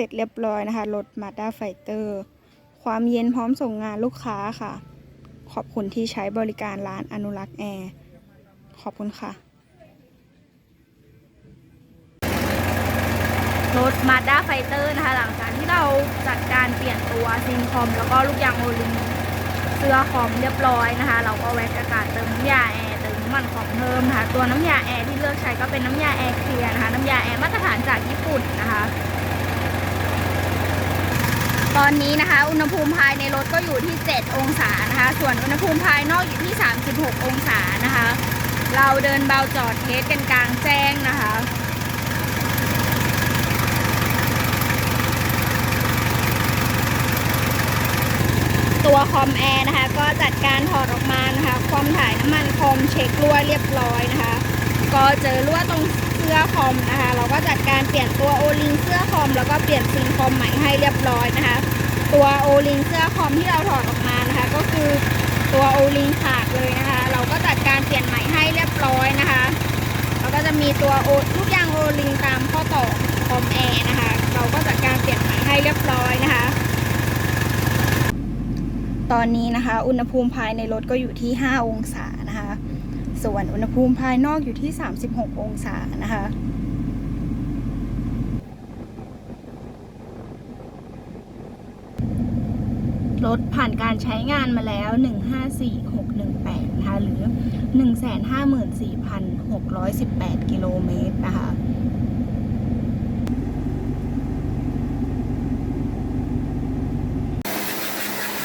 ร็จเรียบร้อยนะคะรถ Mazda Fighter ความเย็นพร้อมส่งงานลูกค้าค่ะ ขอบคุณที่ใช้บริการร้านอนุรักษ์แอร์ ขอบคุณค่ะ รถ Mazda Fighter นะคะ หลังจากที่เราจัดการเปลี่ยนตัวซิงคอม แล้วก็ลูกยางโอลิงเสื้อคอมเรียบร้อยนะคะ เราก็แวะกระกาศเติมน้ำยาแอร์เติมน้ำมันของเพิ่มนะคะ ตัวน้ำยาแอร์ที่เลือกใช้ก็เป็นน้ำยาแอร์เคลียร์นะคะ น้ำยาแอร์มาตรฐานจากญี่ปุ่นนะคะ ตอนนี้นะคะ อุณหภูมิภายในรถก็อยู่ที่ 7 องศานะคะ ส่วนอุณหภูมิภายนอกอยู่ที่ 36 องศานะคะ เราเดินเบาจอดเทสกันกลางแจ้งนะคะตัวคอมแอร์นะคะ ก็จัดการถอดออกมานะคะความถ่ายน้ำมันคอมเช็ครั่วเรียบร้อยนะคะ ก็เจอรั่วตรง สื้อคอมนะคะ เราก็จัดการเปลี่ยนตัวโอลิงเสื้อคอม แล้วก็เปลี่ยนซิงคอมใหม่ให้เรียบร้อยนะคะ ตัวโอลิงเสื้อคอมที่เราถอดออกมานะคะ ก็คือตัวโอลิงขาดเลยนะคะ เราก็จัดการเปลี่ยนใหม่ให้เรียบร้อยนะคะแล้วก็จะมีตัวโอลูกยางโอลิงตามข้อต่อคอมแอร์นะคะ เราก็จัดการเปลี่ยนใหม่ให้เรียบร้อยนะคะตอนนี้นะคะ อุณหภูมิภายในรถก็อยู่ที่ 5 องศา ส่วนอุณหภูมิภายนอกอยู่ที่ 36 องศานะคะรถผ่านการใช้งานมาแล้ว 154618 นะคะ หรือ 154,618 กิโลเมตรนะคะ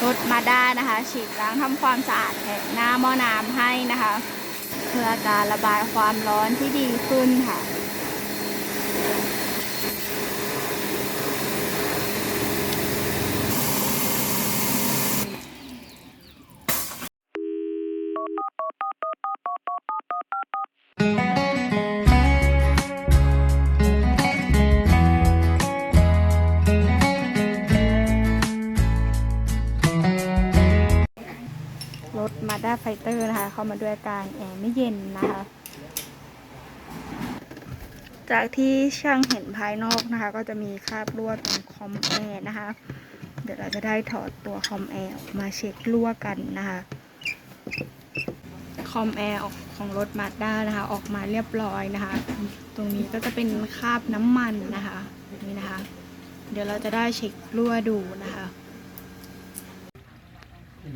รถมาด้านะคะ ฉีดล้างทำความสะอาดแผงหน้าหม้อน้ำให้นะคะ พื่อการระบายความร้อนที่ดีขึ้นค่ะ รถมาด้าไฟเตอร์นะคะ เข้ามาด้วยอาการแอร์ไม่เย็นนะคะ จากที่ช่างเห็นภายนอกนะคะ ก็จะมีคราบรั่วตรงคอมแอร์นะคะ เดี๋ยวเราจะได้ถอดตัวคอมแอร์ออกมาเช็ครั่วกันนะคะคอมแอร์ออกของรถมาด้านะคะ ออกมาเรียบร้อยนะคะ ตรงนี้ก็จะเป็นคราบน้ำมันนะคะ นี่นะคะ เดี๋ยวเราจะได้เช็ครั่วดูนะคะ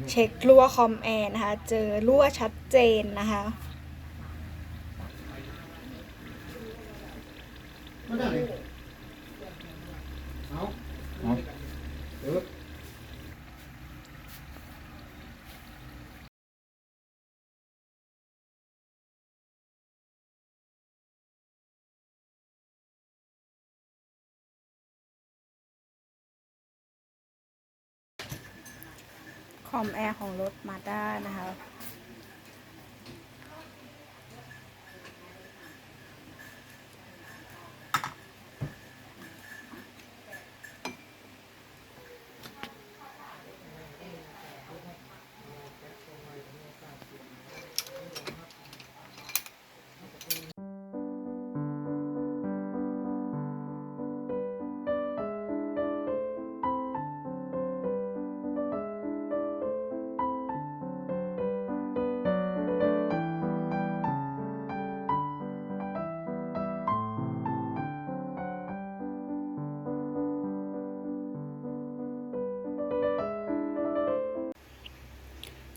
เช็ครั่วคอมแอร์นะคะ เจอรั่วชัดเจนนะคะไม่ได้เลยเอาเอา คอมแอร์ของรถมาด้านะคะ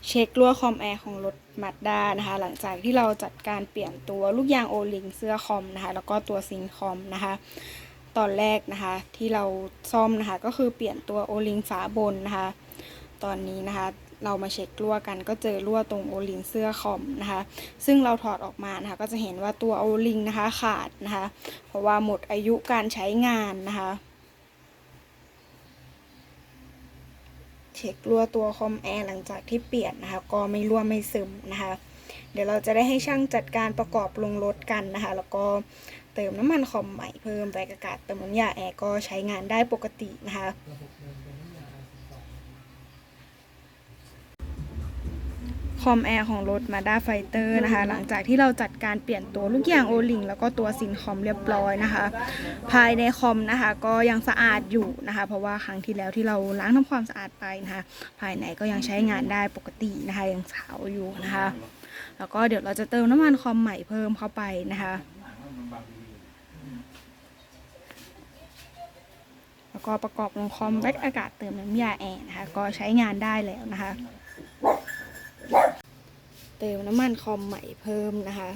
เช็ครั่วคอมแอร์ของรถมาด้านะคะ หลังจากที่เราจัดการเปลี่ยนตัวลูกยางโอลิงเสื้อคอมนะคะ แล้วก็ตัวซิงคอมนะคะ ตอนแรกนะคะ ที่เราซ่อมนะคะ ก็คือเปลี่ยนตัวโอลิงฝาบนนะคะ ตอนนี้นะคะ เรามาเช็ครั่วกันก็เจอรั่วตรงโอลิงเสื้อคอมนะคะ ซึ่งเราถอดออกมานะคะ ก็จะเห็นว่าตัวโอลิงนะคะขาดนะคะ เพราะว่าหมดอายุการใช้งานนะคะ ช็ครั่วตัวคอมแอร์หลังจากที่เปลี่ยนนะคะ ก็ไม่รั่วไม่ซึมนะคะ เดี๋ยวเราจะได้ให้ช่างจัดการประกอบลงรถกันนะคะ แล้วก็เติมน้ำมันคอมใหม่เพิ่มแรงอากาศเติมน้ำยาแอร์ก็ใช้งานได้ปกตินะคะ คอมแอร์ของรถ Mazda Fighter นะคะ หลังจากที่เราจัดการเปลี่ยนตัวลูกยางโอลิงแล้วก็ตัวซินคอมเรียบร้อยนะคะ ภายในคอมนะคะ ก็ยังสะอาดอยู่นะคะ เพราะว่าครั้งที่แล้วที่เราล้างทำความสะอาดไปนะคะ ภายในก็ยังใช้งานได้ปกตินะคะ ยังขาวอยู่นะคะ แล้วก็เดี๋ยวเราจะเติมน้ำมันคอมใหม่เพิ่มเข้าไปนะคะแล้วก็ประกอบลงคอมแบ็กอากาศเติมน้ำยาแอร์นะคะ ก็ใช้งานได้แล้วนะคะ เติมน้ำมันคอมใหม่เพิ่มนะคะ